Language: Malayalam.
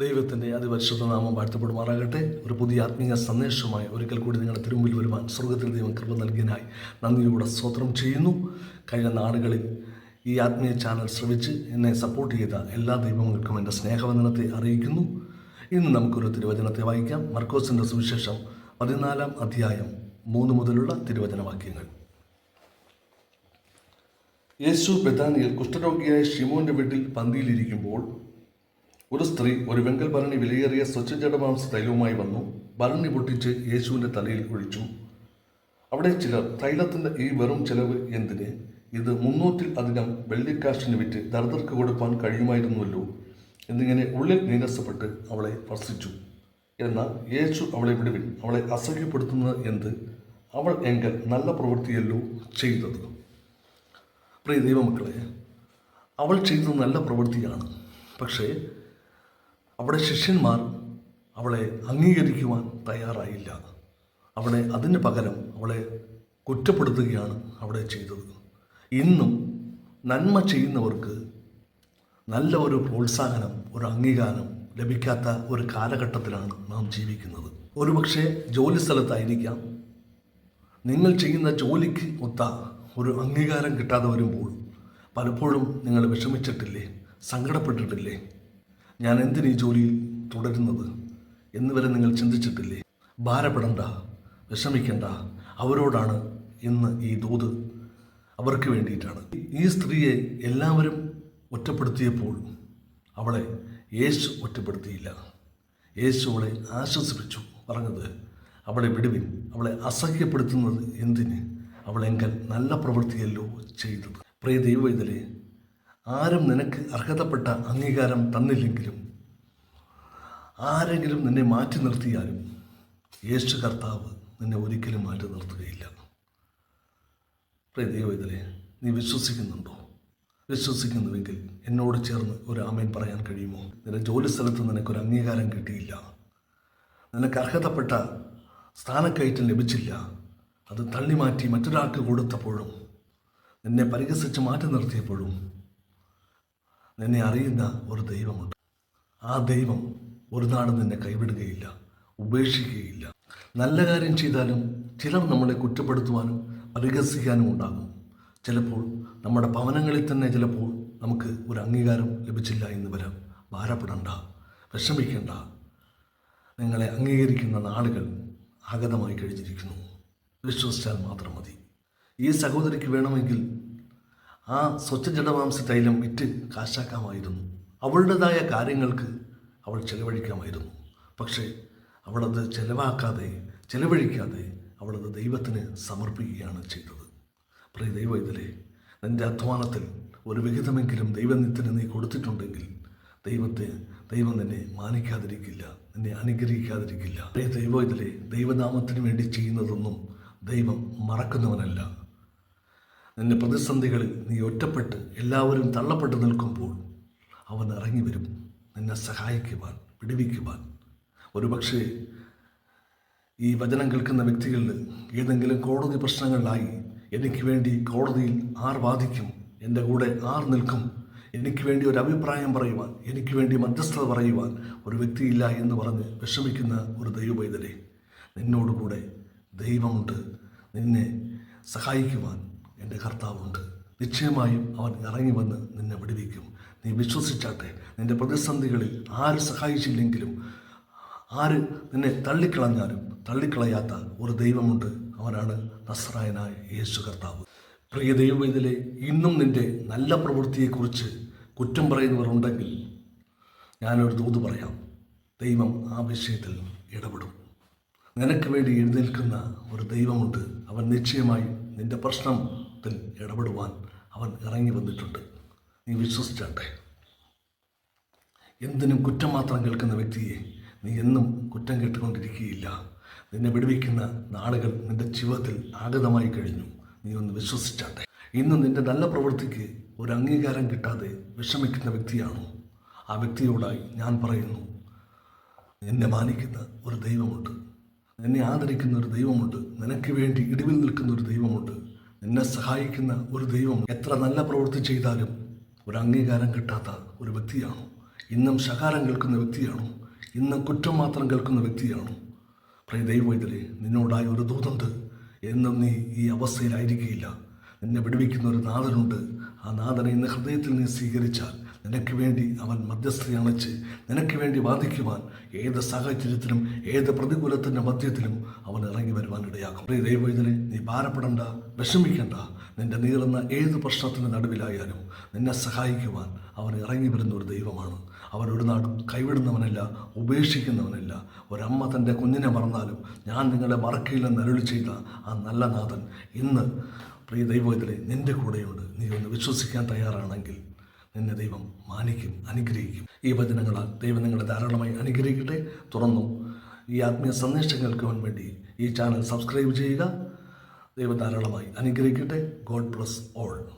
ദൈവത്തിന്റെ അതിപരിശുദ്ധ നാമം വാഴ്ത്തപ്പെടുമാറാകട്ടെ. ഒരു പുതിയ ആത്മീയ സന്ദേശമായി ഒരിക്കൽ കൂടി നിങ്ങളെ തിരുമ്പിൽ വരുവാൻ സ്വർഗത്തിൽ ദൈവം കൃപ നൽകിയതിനായി നന്ദിയോടെ സ്വോത്രം ചെയ്യുന്നു. കഴിഞ്ഞ നാടുകളിൽ ഈ ആത്മീയ ചാനൽ ശ്രമിച്ച് എന്നെ സപ്പോർട്ട് ചെയ്ത എല്ലാ ദൈവങ്ങൾക്കും എന്റെ സ്നേഹവന്ദനത്തെ അറിയിക്കുന്നു. ഇന്ന് നമുക്കൊരു തിരുവചനത്തെ വായിക്കാം. മർക്കോസിന്റെ സുവിശേഷം പതിനാലാം അധ്യായം മൂന്ന് മുതലുള്ള തിരുവചന വാക്യങ്ങൾ യേശു ബെതാനിയിൽ കുഷ്ഠരോഗിയായ ഷിമോന്റെ വീട്ടിൽ പന്തിയിലിരിക്കുമ്പോൾ ഒരു സ്ത്രീ ഒരു വെങ്കൽ ഭരണി വിലയേറിയ സ്വച്ഛജടമാംസ തൈലവുമായി വന്നു. ഭരണി പൊട്ടിച്ച് യേശുവിന്റെ തലയിൽ ഒഴിച്ചു. അവിടെ ചിലർ തൈലത്തിന്റെ ഈ വെറും ചെലവ് എന്തിന്? ഇത് മുന്നൂറ്റിൽ അധികം വെള്ളിക്കാശിന് വിറ്റ് ദർദർക്ക് കൊടുക്കാൻ കഴിയുമായിരുന്നുവല്ലോ എന്നിങ്ങനെ ഉള്ളിൽ നീരസപ്പെട്ട് അവളെ സ്പർശിച്ചു എന്നാൽ യേശു അവളെ വിടുവിൻ അവളെ അസഹ്യപ്പെടുത്തുന്നത് എന്ത്? അവൾ എങ്കൽ നല്ല പ്രവൃത്തിയല്ലോ ചെയ്തത്. പ്രിയ ദൈവമക്കളെ അവൾ ചെയ്തത് നല്ല പ്രവൃത്തിയാണ്. പക്ഷേ അവിടെ ശിഷ്യന്മാർ അവളെ അംഗീകരിക്കുവാൻ തയ്യാറായില്ല. അവളെ അതിന് പകരം അവളെ കുറ്റപ്പെടുത്തുകയാണ് അവിടെ ചെയ്തത്. ഇന്നും നന്മ ചെയ്യുന്നവർക്ക് നല്ല ഒരു പ്രോത്സാഹനം ഒരു അംഗീകാരം ലഭിക്കാത്ത ഒരു കാലഘട്ടത്തിലാണ് നാം ജീവിക്കുന്നത്. ഒരുപക്ഷെ ജോലി സ്ഥലത്തായിരിക്കാം. നിങ്ങൾ ചെയ്യുന്ന ജോലിക്ക് ഒത്ത ഒരു അംഗീകാരം കിട്ടാതെ വരുമ്പോൾ പലപ്പോഴും നിങ്ങൾ വിഷമിച്ചിട്ടില്ലേ സങ്കടപ്പെട്ടിട്ടില്ലേ? ഞാൻ എന്തിന് ഈ ജോലിയിൽ തുടരുന്നത്? എന്ന് വരെ നിങ്ങൾ ചിന്തിച്ചിട്ടില്ലേ? ഭാരപ്പെടണ്ട വിഷമിക്കേണ്ട. അവരോടാണ് ഇന്ന് ഈ ദൂത് അവർക്ക് വേണ്ടിയിട്ടാണ്. ഈ സ്ത്രീയെ എല്ലാവരും ഒറ്റപ്പെടുത്തിയപ്പോൾ അവളെ യേശു ഒറ്റപ്പെടുത്തിയില്ല. യേശു അവളെ ആശ്വസിപ്പിച്ചു. പറഞ്ഞത് അവളെ വിടുവിൻ. അവളെ അസഹ്യപ്പെടുത്തുന്നത് എന്തിന്? അവളെങ്കൽ നല്ല പ്രവൃത്തിയല്ലോ ചെയ്തത്. പ്രിയ ദൈവവേദലെ ആരും നിനക്ക് അർഹതപ്പെട്ട അംഗീകാരം തന്നില്ലെങ്കിലും ആരെങ്കിലും നിന്നെ മാറ്റി നിർത്തിയാലും യേശു കർത്താവ് നിന്നെ ഒരിക്കലും മാറ്റി നിർത്തുകയില്ല. പ്രിയ ദൈവവേദലെ നീ വിശ്വസിക്കുന്നുണ്ടോ? വിശ്വസിക്കുന്നുവെങ്കിൽ എന്നോട് ചേർന്ന് ഒരു ആമേൻ പറയാൻ കഴിയുമോ? നിന്റെ ജോലി സ്ഥലത്ത് നിനക്കൊരു അംഗീകാരം കിട്ടിയില്ല. നിനക്ക് അർഹതപ്പെട്ട സ്ഥാനക്കയറ്റം ലഭിച്ചില്ല. അത് തള്ളി മാറ്റി മറ്റൊരാൾക്ക് കൊടുത്തപ്പോഴും നിന്നെ പരിഹസിച്ച് മാറ്റി നിർത്തിയപ്പോഴും നിന്നെ അറിയുന്ന ഒരു ദൈവമുണ്ട്. ആ ദൈവം ഒരു നാടും നിന്നെ കൈവിടുകയില്ല ഉപേക്ഷിക്കുകയില്ല. നല്ല കാര്യം ചെയ്താലും ചിലർ നമ്മളെ കുറ്റപ്പെടുത്തുവാനും പരിഹസിക്കാനും ഉണ്ടാകും. ചിലപ്പോൾ നമ്മുടെ ഭവനങ്ങളിൽ തന്നെ ചിലപ്പോൾ നമുക്ക് ഒരു അംഗീകാരം ലഭിച്ചില്ല എന്ന് വരാം. ഭാരപ്പെടണ്ട വിഷമിക്കേണ്ട. നിങ്ങളെ അംഗീകരിക്കുന്ന നാളുകൾ ആഗതമായി കഴിഞ്ഞിരിക്കുന്നു. വിശ്വസിച്ചാൽ മാത്രം മതി. ഈ സഹോദരിക്ക് വേണമെങ്കിൽ ആ സ്വച്ഛജടമാംസ തൈലം വിറ്റ് കാശാക്കാമായിരുന്നു. അവളുടേതായ കാര്യങ്ങൾക്ക് അവൾ ചെലവഴിക്കാമായിരുന്നു. പക്ഷേ അവളത് ചെലവാക്കാതെ ചെലവഴിക്കാതെ അവളത് ദൈവത്തിന് സമർപ്പിക്കുകയാണ് ചെയ്തത്. പ്രിയ ദൈവ ഇതിലെ നിന്റെ അധ്വാനത്തിൽ ഒരു വിഹിതമെങ്കിലും ദൈവനിത്തിന് നീ കൊടുത്തിട്ടുണ്ടെങ്കിൽ ദൈവത്തെ ദൈവം നിന്നെ മാനിക്കാതിരിക്കില്ല നിന്നെ അനുഗ്രഹിക്കാതിരിക്കില്ല. പ്രിയ ദൈവ ഇതിലെ ദൈവനാമത്തിന് വേണ്ടി ചെയ്യുന്നതൊന്നും ദൈവം മറക്കുന്നവനല്ല. നിന്റെ പ്രതിസന്ധികളിൽ നീ ഒറ്റപ്പെട്ട് എല്ലാവരും തള്ളപ്പെട്ട് നിൽക്കുമ്പോൾ അവൻ ഇറങ്ങി വരും. നിന്നെ സഹായിക്കുവാൻ വിടുവിക്കുവാൻ. ഒരുപക്ഷേ ഈ വചനം കേൾക്കുന്ന വ്യക്തികളിൽ ഏതെങ്കിലും കോടതി പ്രശ്നങ്ങളിലായി എനിക്ക് വേണ്ടി കോടതിയിൽ ആർ വാദിക്കും എന്റെ കൂടെ ആർ നിൽക്കും എനിക്ക് വേണ്ടി ഒരു അഭിപ്രായം പറയുവാൻ എനിക്ക് വേണ്ടി മധ്യസ്ഥത പറയുവാൻ ഒരു വ്യക്തിയില്ല എന്ന് പറഞ്ഞ് വിഷമിക്കുന്ന ഒരു ദൈവവൈതലെ നിന്നോടുകൂടെ ദൈവമുണ്ട്. നിന്നെ സഹായിക്കുവാൻ എന്റെ കർത്താവുണ്ട്. നിശ്ചയമായും അവൻ ഇറങ്ങി വന്ന് നിന്നെ വിടുവിക്കും. നീ വിശ്വസിച്ചാട്ടെ നിന്റെ പ്രതിസന്ധികളിൽ ആര് സഹായിച്ചില്ലെങ്കിലും ആര് നിന്നെ തള്ളിക്കളഞ്ഞാലും തള്ളിക്കളയാത്ത ഒരു ദൈവമുണ്ട് അവനാണ് നസ്രായനായ യേശു കർത്താവ്. പ്രിയ ദൈവവേദിലെ ഇന്നും നിന്റെ നല്ല പ്രവൃത്തിയെക്കുറിച്ച് കുറ്റം പറയുന്നവർ ഉണ്ടെങ്കിൽ ഞാനൊരു ദൂത് പറയാം. ദൈവം ആ വിഷയത്തിൽ ഇടപെടും. നിനക്ക് വേണ്ടി എഴുന്നേൽക്കുന്ന ഒരു ദൈവമുണ്ട്. അവൻ നിശ്ചയമായി നിന്റെ പ്രശ്നത്തിൽ ഇടപെടുവാൻ അവൻ ഇറങ്ങി വന്നിട്ടുണ്ട്. നീ വിശ്വസിച്ചാട്ടെ. എന്തിനും കുറ്റം മാത്രം കേൾക്കുന്ന വ്യക്തിയെ നീ എന്നും കുറ്റം കേട്ടുകൊണ്ടിരിക്കുകയില്ല. നിന്നെ വിടുവിക്കുന്ന നാളുകൾ നിന്റെ ജീവിതത്തിൽ ആഗതമായി കഴിഞ്ഞു. നീ ഒന്ന് വിശ്വസിച്ചാട്ടെ. ഇന്ന് നിന്റെ നല്ല പ്രവൃത്തിക്ക് ഒരു അംഗീകാരം കിട്ടാതെ വിഷമിക്കുന്ന വ്യക്തിയാണോ? ആ വ്യക്തിയോടായി ഞാൻ പറയുന്നു എന്നെ മാനിക്കുന്ന ഒരു ദൈവമുണ്ട്. എന്നെ ആദരിക്കുന്ന ഒരു ദൈവമുണ്ട്. നിനക്ക് വേണ്ടി ഇടിവിൽ നിൽക്കുന്ന ഒരു ദൈവമുണ്ട്. നിന്നെ സഹായിക്കുന്ന ഒരു ദൈവം എത്ര നല്ല പ്രവൃത്തി ചെയ്താലും ഒരു അംഗീകാരം കിട്ടാത്ത ഒരു വ്യക്തിയാണോ? ഇന്നും ശകാരം കേൾക്കുന്ന വ്യക്തിയാണോ? ഇന്നും കുറ്റം മാത്രം കേൾക്കുന്ന വ്യക്തിയാണോ? പ്രിയ ദൈവവൈദ്യരെ നിന്നോടായി ഒരു ദൂതുണ്ട്. എന്നും നീ ഈ അവസ്ഥയിലായിരിക്കുകയില്ല. നിന്നെ വിടുവിക്കുന്ന ഒരു നാഥനുണ്ട്. ആ നാഥനെ ഇന്ന് ഹൃദയത്തിൽ നീ സ്വീകരിച്ചാൽ നിനക്ക് വേണ്ടി അവൻ മധ്യസ്ഥ അണച്ച് നിനക്ക് വേണ്ടി വാദിക്കുവാൻ ഏത് സാഹചര്യത്തിലും ഏത് പ്രതികൂലത്തിന്റെ മധ്യത്തിലും അവൻ ഇറങ്ങി വരുവാൻ ഇടയാക്കും. പ്രിയ ദൈവവൈദ്യനെ നീ ഭാരപ്പെടണ്ട വിഷമിക്കണ്ട. നിന്റെ നീറുന്ന ഏത് പ്രശ്നത്തിന്റെ നടുവിലായാലും നിന്നെ സഹായിക്കുവാൻ അവൻ ഇറങ്ങി വരുന്ന ഒരു ദൈവമാണ്. അവൻ ഒരു നാടും കൈവിടുന്നവനല്ല ഉപേക്ഷിക്കുന്നവനല്ല. ഒരമ്മ തന്റെ കുഞ്ഞിനെ മറന്നാലും ഞാൻ നിങ്ങളെ മറക്കയില്ലെന്ന് അരുളി ചെയ്ത ആ നല്ല നാഥൻ ഇന്ന് പ്രിയ ദൈവത്തിലെ നിന്റെ കൂടെയുണ്ട്. നീ ഒന്ന് വിശ്വസിക്കാൻ തയ്യാറാണെങ്കിൽ നിന്നെ ദൈവം മാനിക്കും അനുഗ്രഹിക്കും. ഈ വചനങ്ങളാൽ ദൈവം നിങ്ങളെ ധാരാളമായി അനുഗ്രഹിക്കട്ടെ. തുറന്നു ഈ ആത്മീയ സന്ദേശം കേൾക്കുവാൻ വേണ്ടി ഈ ചാനൽ സബ്സ്ക്രൈബ് ചെയ്യുക. ദൈവം ധാരാളമായി അനുഗ്രഹിക്കട്ടെ. God bless all.